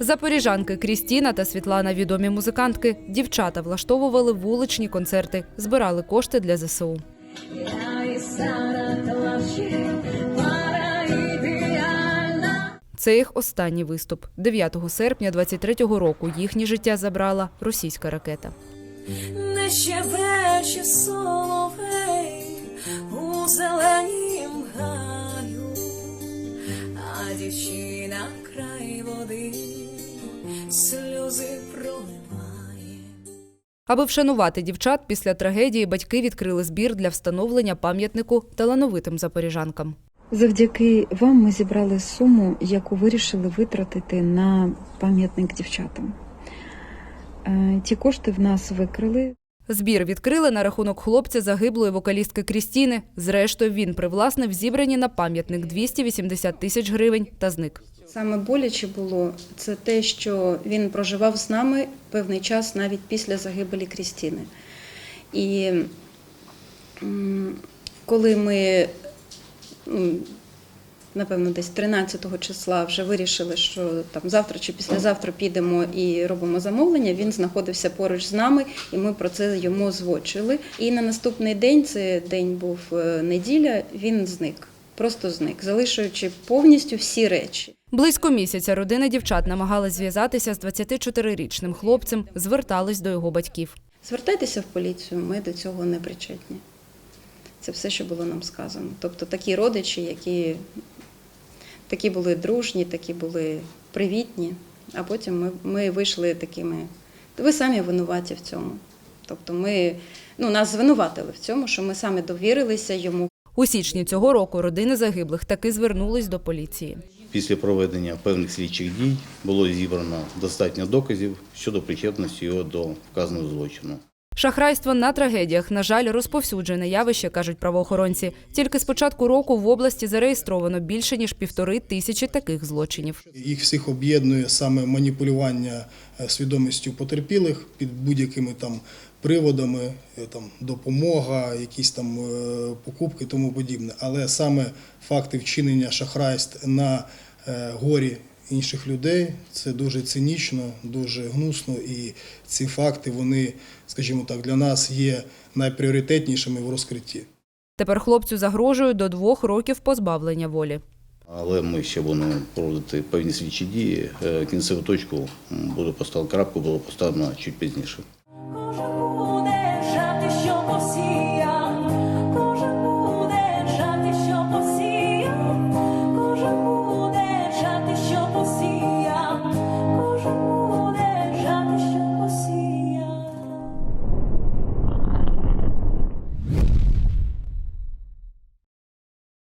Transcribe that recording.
Запоріжанки Крістіна та Світлана відомі музикантки. Дівчата влаштовували вуличні концерти, збирали кошти для ЗСУ. Це їх останній виступ. 9 серпня 23-го року їхнє життя забрала російська ракета. Не ще вечір соловей води сльози проливає. Аби вшанувати дівчат, після трагедії батьки відкрили збір для встановлення пам'ятнику талановитим запоріжанкам. Завдяки вам ми зібрали суму, яку вирішили витратити на пам'ятник дівчатам. Е, Ті кошти в нас викрили. Збір відкрили на рахунок хлопця загиблої вокалістки Крістіни. Зрештою, він привласнив зібрані на пам'ятник 280 тисяч гривень та зник. Саме боляче було це те, що він проживав з нами певний час навіть після загибелі Крістіни. І коли ми, напевно, десь 13 числа вже вирішили, що там завтра чи післязавтра підемо і робимо замовлення, він знаходився поруч з нами, і ми про це йому озвучили. І на наступний день, це день був е, неділя, він зник. Просто зник, залишуючи повністю всі речі. Близько місяця родина дівчат намагалась зв'язатися з 24-річним хлопцем, звертались до його батьків. Звертайтеся в поліцію, ми до цього не причетні. Це все, що було нам сказано. Тобто такі родичі, які такі були дружні, такі були привітні, а потім ми, ми вийшли такими. Ви самі винуваті в цьому. Тобто ми ну, нас звинуватили в цьому, що ми саме довірилися йому. У січні цього року родини загиблих таки звернулись до поліції. Після проведення певних слідчих дій було зібрано достатньо доказів щодо причетності його до вказаного злочину. Шахрайство на трагедіях, на жаль, розповсюджене явище, кажуть правоохоронці. Тільки з початку року в області зареєстровано більше ніж півтори тисячі таких злочинів. Їх всіх об'єднує саме маніпулювання е, свідомістю потерпілих під будь-якими там приводами, е, там допомога, якісь там е, покупки, і тому подібне. Але саме факти вчинення шахрайств на е, горі інших людей це дуже цинічно, дуже гнусно, і ці факти вони, скажімо так, для нас є найпріоритетнішими в розкритті. Тепер хлопцю загрожують до двох років позбавлення волі. Але ми ще будемо проводити певні слідчі дії. Кінцеву точку буде поставлена крапку, було поставлено чуть пізніше.